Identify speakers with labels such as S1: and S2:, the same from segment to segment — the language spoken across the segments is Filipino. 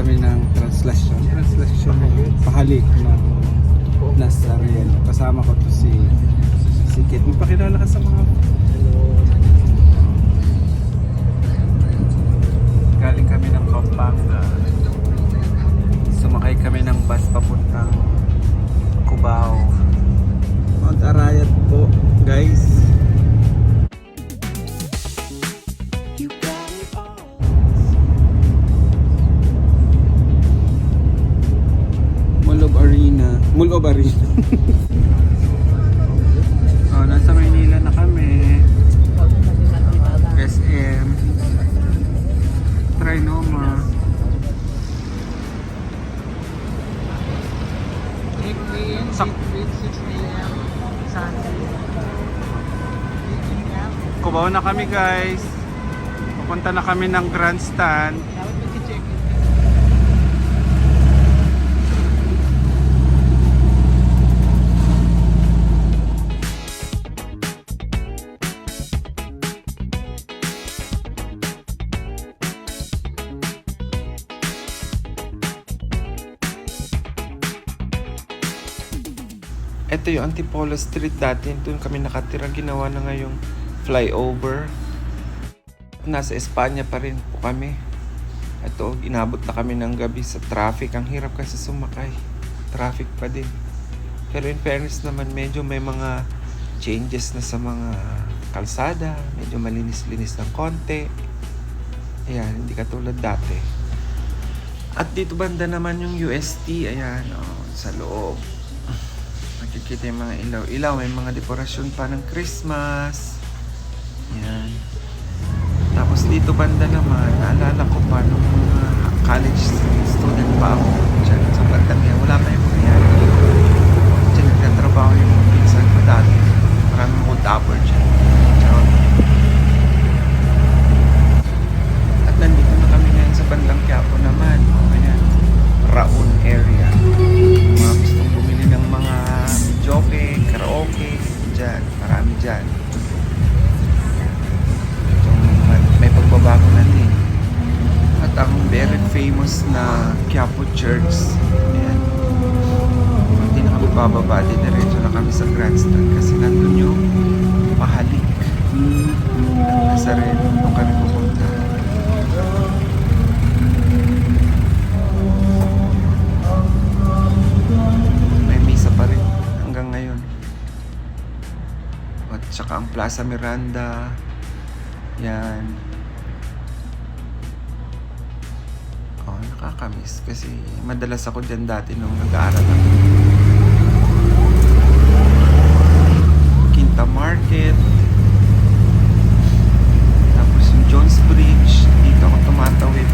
S1: kami ng translation. Translation pahalik ng Nazareno. Kasama ko to si si Kit. Magpakilala ka sa mga Mall of Arena. oh, nasa Maynila na kami. SM. Trinoma. Sak Kubaw na kami guys. Pupunta na kami ng grandstand. Ito yung Antipolo Street dati. Doon kami nakatira. Ginawa na ngayong flyover. Nasa Espanya pa rin po kami. Ito, inabot na kami ng gabi sa traffic. Ang hirap kasi sumakay. Traffic pa din. Pero in fairness naman, medyo may mga changes na sa mga kalsada. Medyo malinis-linis ng konti. Ayan, hindi katulad dati. At dito banda naman yung UST. Ayan, oh, sa loob. Nakikita yung mga ilaw-ilaw. May mga dekorasyon pa ng Christmas. Yan. Tapos dito banda naman, naalala ko pa nung mga college student pa ako dyan sa banda niya. Wala pa yung mangyayari dito. Dyan nagtatrabaho yung mga pinsan ko dati. Maraming old upper dyan. Dyan. So, may- pagbabago na din. At ang very famous na Quiapo Church. Ayan. Hindi na kami bababa. Dinerecho na kami sa grandstand kasi nandun yung pahalik. Nasa rin. Doon kami At saka ang Plaza Miranda. Yan. Oh, nakakamiss kasi madalas ako dyan dati nung nag-aaral ako. Quinta Market. Tapos yung Jones Bridge. Dito ako tumatawid.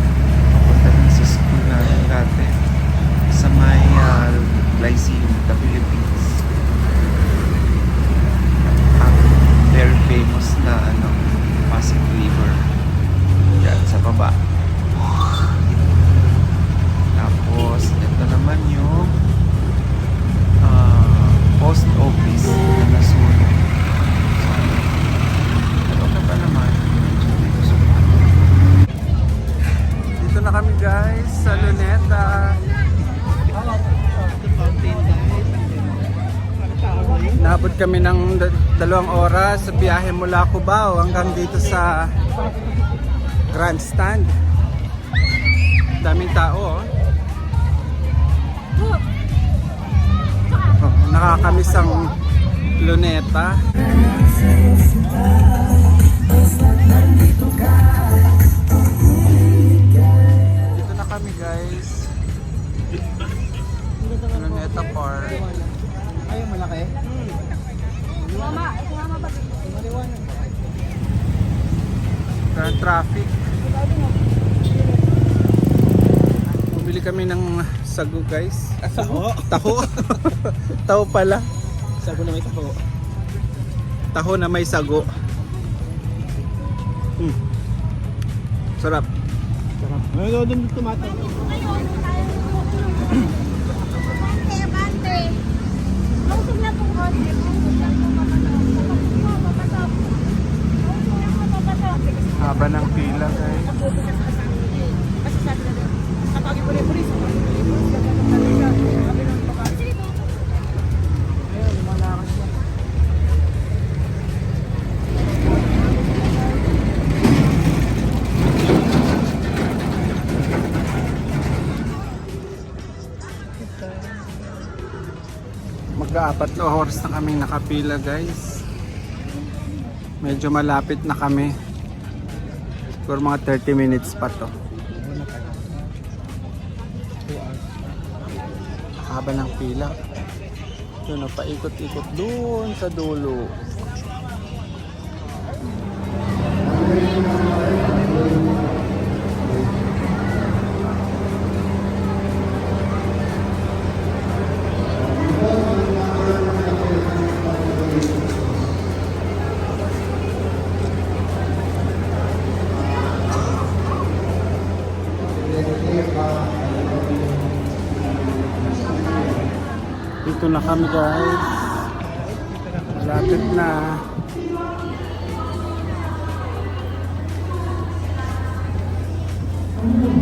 S1: Papunta dun sa school namin dati. Sa may uh, Lyceum, the Philippines. Ang very famous na ano, Pasig River. Yan, sa baba. Tapos, ito naman yung ah, post office nasunog. So, ano pa naman? Dito na kami guys sa Luneta. Nabot kami ng da- dalawang oras sa biyahe mula Cubao hanggang dito sa grandstand. Daming tao oh. Nakakamiss ang luneta. Dito na kami guys. Luneta Park.
S2: Ay, malaki.
S3: Mama, mama ba?
S1: Current traffic. Kami ng sago guys.
S2: Taho.
S1: Taho. Taho pala.
S2: Sabi na may taho.
S1: Taho na may sago. Hmm. Sarap.
S2: Sarap. Ano doon tumatawag?
S4: Mag-aapat na oras na kami nakapila guys. Medyo malapit na kami. Siguro mga 30 minutes pa to. Haba ng pila. O, paikot-ikot doon sa dulo. Dito na kami guys. Malapit na. Tapos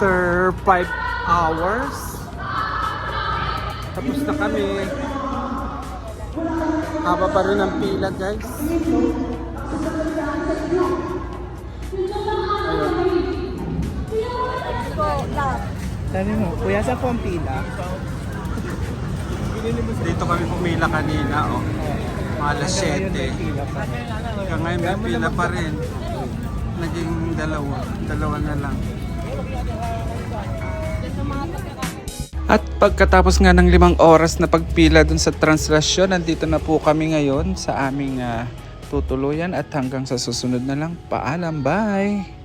S4: After 5 hours. Tapos na kami. Haba pa rin ang pila guys.
S2: Sabi mo, kuya sa po ang pila?
S4: Dito kami pumila kanina. Oh. Alas 7.
S2: Pila pa.
S4: Hanggang ngayon may pila pa rin. Naging dalawa. Dalawa na lang.
S1: At pagkatapos nga ng limang oras na pagpila dun sa translasyon, nandito na po kami ngayon sa aming ah, tutuluyan at hanggang sa susunod na lang. Paalam, bye!